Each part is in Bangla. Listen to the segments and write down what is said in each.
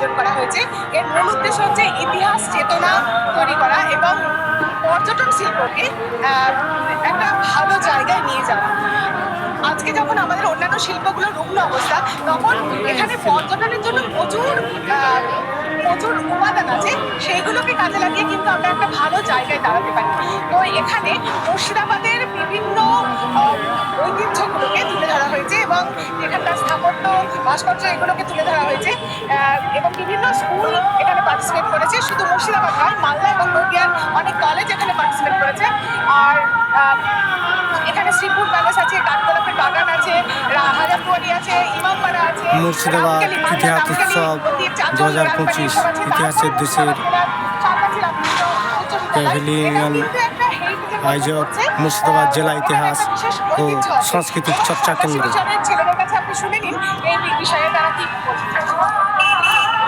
আয়োজন করা হয়েছে। এর মূল উদ্দেশ্য হচ্ছে ইতিহাস চেতনা তৈরি করা এবং পর্যটন শিল্পকে একটা ভালো জায়গায় নিয়ে যাওয়া। আজকে যখন আমাদের অন্যান্য শিল্পগুলোর রুগ্ন অবস্থা, তখন এখানে পর্যটনের জন্য প্রচুর প্রচুর উপাদান আছে সেইগুলোকে কাজে লাগিয়ে কিন্তু আমরা একটা ভালো জায়গায় দাঁড়াতে পারি। তো এখানে মুর্শিদাবাদের বিভিন্ন ঐতিহ্যগুলোকে তুলে ধরা হয়েছে এবং এখানকার স্থাপত্য, ভাস্কর্য এগুলোকে তুলে ধরা হয়েছে। এবং বিভিন্ন স্কুল এখানে পার্টিসিপেট করেছে শুধু মুর্শিদাবাদ নয় মালদা এবং নদিয়ার অনেক কলেজ এখানে পার্টিসিপেট করেছে আর এখানে শ্রীপুর প্যালেস আছে কাঠগোলাপের বাগান আছে হাজারদুয়ারি আছে ইমামবাড়া আছে মুর্শিদাবাদ ইতিহাস উৎসব দু হাজার 2025 রাজবাড়ি এসব আছে। ইতিহাসের দেশের। প্যাভিলিয়ন আয়োজক মুর্শিদাবাদ জেলা ইতিহাস ও সাংস্কৃতিক চর্চা কেন্দ্র। ছেলেদের কাছে আপনি শুনে নিন এই বিষয়ে তারা কি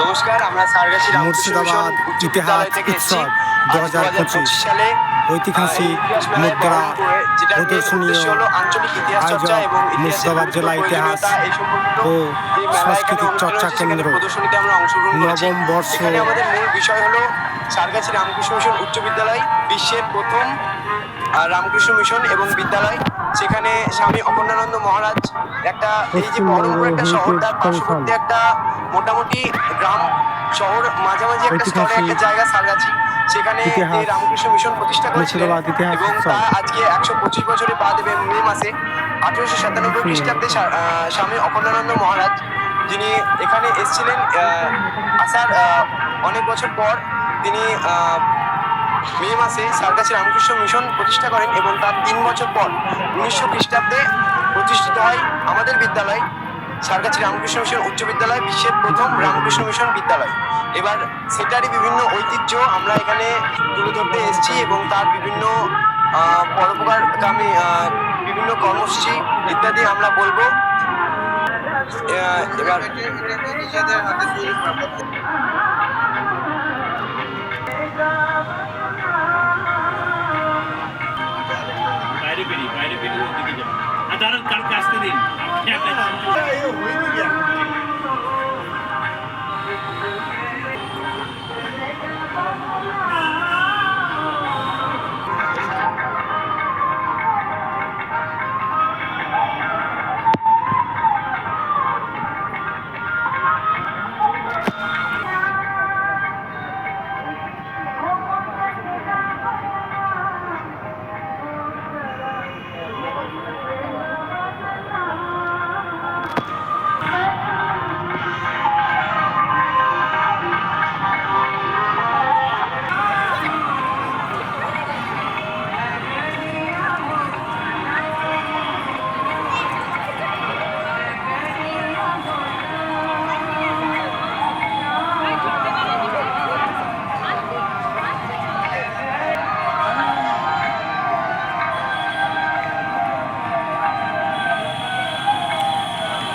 নমস্কার আমরা সারগাছি মুর্শিদাবাদ ইতিহাস। উৎসব আজ 2025 সালে ঐতিহাসিক মুদ্রা প্রদর্শনীয় আঞ্চলিক ইতিহাস চর্চা আয়োজক মুর্শিদাবাদ জেলা ইতিহাস ও সাংস্কৃতিক চর্চা কেন্দ্র। নবম বর্ষ। আমাদের মূল বিষয় হলো সারগাছি রামকৃষ্ণ মিশন উচ্চ বিদ্যালয় বিশ্বের প্রথম রামকৃষ্ণ মিশন এবং বিদ্যালয় সেখানে স্বামী অপর্ণানন্দ মহারাজ একটা এই যে বহরমপুর একটা শহর তার পার্শ্ববর্তী একটা মোটামুটি গ্রাম শহর মাঝামাঝি একটা স্থলে একটা জায়গা সারগাছি সেখানে রামকৃষ্ণ মিশন প্রতিষ্ঠা করেছিলেন এবং তা আজকে একশো পঁচিশ বছরে পা দেবে মে মাসে আঠেরোশো সাতানব্বই খ্রিস্টাব্দে স্বামী অপর্ণানন্দ মহারাজ যিনি এখানে এসেছিলেন আসার আহ, অনেক বছর পর তিনি আহ, মে মাসে সারকাছি রামকৃষ্ণ মিশন প্রতিষ্ঠা করেন এবং তার তিন বছর পর উনিশশো খ্রিস্টাব্দে প্রতিষ্ঠিত হয় আমাদের বিদ্যালয় সারকাছি রামকৃষ্ণ মিশন উচ্চ বিদ্যালয়, বিশ্বের প্রথম রামকৃষ্ণ মিশন বিদ্যালয়। এবার সেটারই বিভিন্ন ঐতিহ্য আমরা এখানে তুলে ধরতে এসেছি এবং তার বিভিন্ন পরোপকার পরোপকারগামী বিভিন্ন কর্মসূচি ইত্যাদি আমরা বলব। এবার দাঁড়ান কালকে আসতে দিন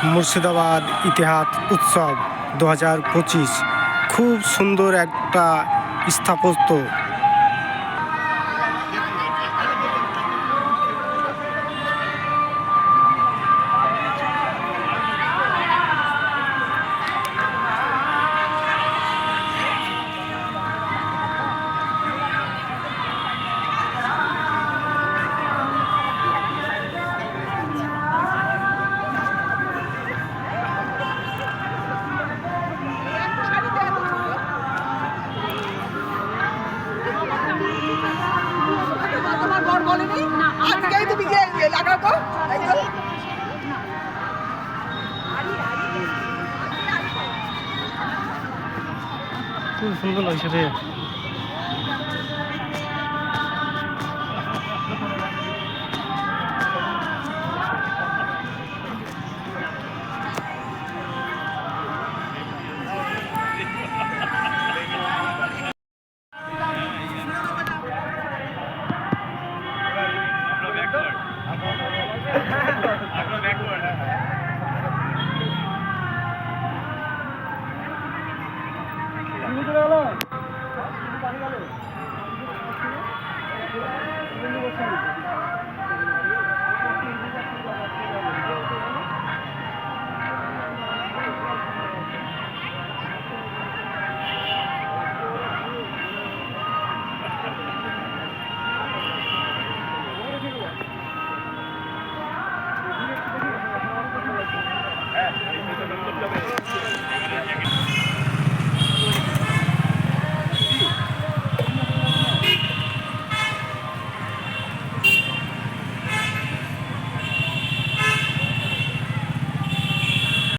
মুর্শিদাবাদ ইতিহাস উৎসব দু হাজার পঁচিশ। খুব সুন্দর একটা স্থাপত্য। লাগাবো এই তো। খুব সুন্দর লাগছে রে